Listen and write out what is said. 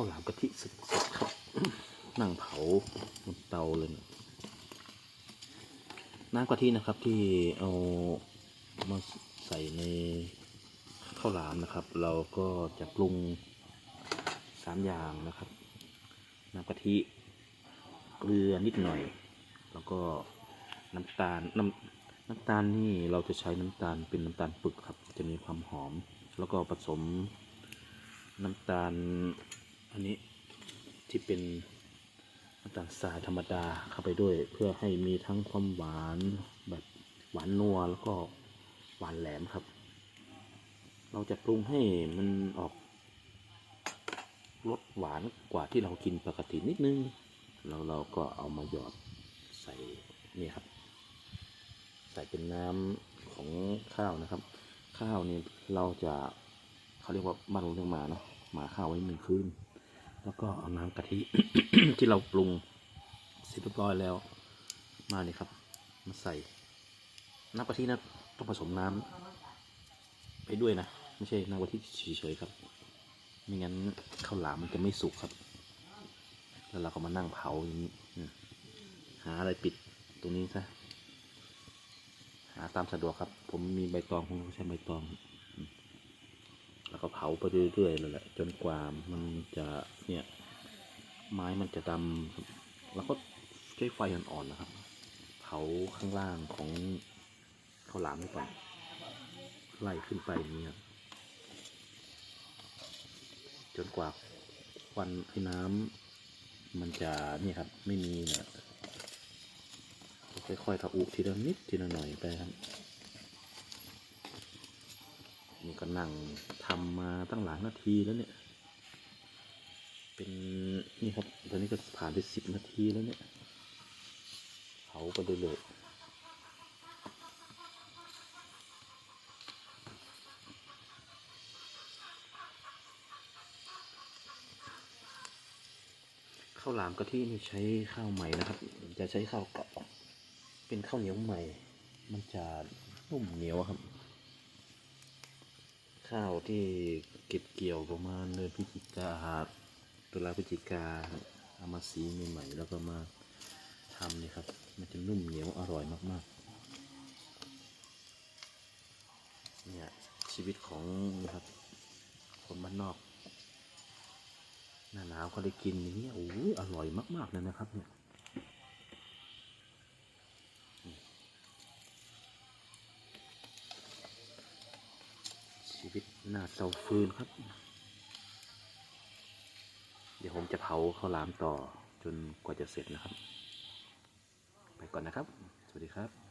ข้าวหลามกะทิสดๆครับนั่งเผาบนเตาเลยนะน้ำกะทินะครับที่เอามาใส่ในข้าวหลามนะครับ เราก็จะปรุงสามอย่างนะครับน้ำกะทิเกลือนิดหน่อย แล้วก็น้ำตาลน้ำน้ำตาลนี่เราจะใช้น้ำตาลเป็นน้ำตาลปึกครับ จะมีความหอม แล้วก็ผสมน้ำตาล อันนี้ที่เป็นน้ำตาลทรายธรรมดาเข้าไปด้วย เพื่อให้มีทั้งความหวานแบบหวานนัวแล้วก็หวานแหลมครับ เราจะปรุงให้มันออกรสหวานกว่าที่เรากินปกตินิดนึง แล้วเราก็เอามาหยอดใส่นี่ครับ ใส่เป็นน้ำของข้าวนะครับ ข้าวนี่เราจะเขาเรียกว่าบ้านเราเรียกมาเนาะมาข้าวไว้หนึ่งคืน แล้วก็เอาน้ำกะทิที่เราปรุงเสร็จเรียบร้อยแล้ว มาเนี่ยครับ มาใส่น้ำกะทินะต้องผสมน้ำไปด้วยนะ ไม่ใช่น้ำกะทิเฉยๆครับ ไม่งั้นข้าวหลามมันจะไม่สุกครับ แล้วเราก็มานั่งเผาอย่างนี้หาอะไรปิดตรงนี้ซะหาตามสะดวกครับ ผมมีใบตองผมใช้ใบตองาไปเรื่อยๆเลยแหละจนกว่ามันจะเนี่ยไม้มันจะดำแล้วก็ใช้ไฟอ่อนๆนะครับ เผาข้างล่างของข้าวหลามก่อนไล่ขึ้นไปนี้ครับจนกว่าควันไอ้น้ำมันจะนี่ครับไม่มีนี่ยค่อยๆทะอุทีละนิดทีละหน่อยไปครับ นี่ก็นั่งทำมาตั้งหลายนาทีแล้วเนี่ย เป็นนี่ครับ ตอนนี้ก็ผ่านไปสิบนาทีแล้วเนี่ยเผาไปเลยเลยข้าวหลามกะทินี่ใช้ข้าวใหม่นะครับ จะใช้ข้าวเก่าเป็นข้าวเหนียวใหม่ มันจะนุ่มเหนียวครับ ข้าวที่เก็บเกี่ยวประมาณเดือนพฤศจิกาตุลาพฤศจิกาเอามาสีใหม่ๆแล้วก็มาทำนี่ครับ มันจะนุ่มเหนียวอร่อยมากๆ เนี่ยชีวิตของนะครับ คนบ้านนอก หน้าหนาวเขาได้กินอย่างนี้ยโอ้ยอร่อยมากๆเลยนะครับเนี่ย ชีวิต หน้าเตาฟืนครับ เดี๋ยวผมจะเผาข้าวหลามต่อจนกว่าจะเสร็จนะครับ ไปก่อนนะครับ สวัสดีครับ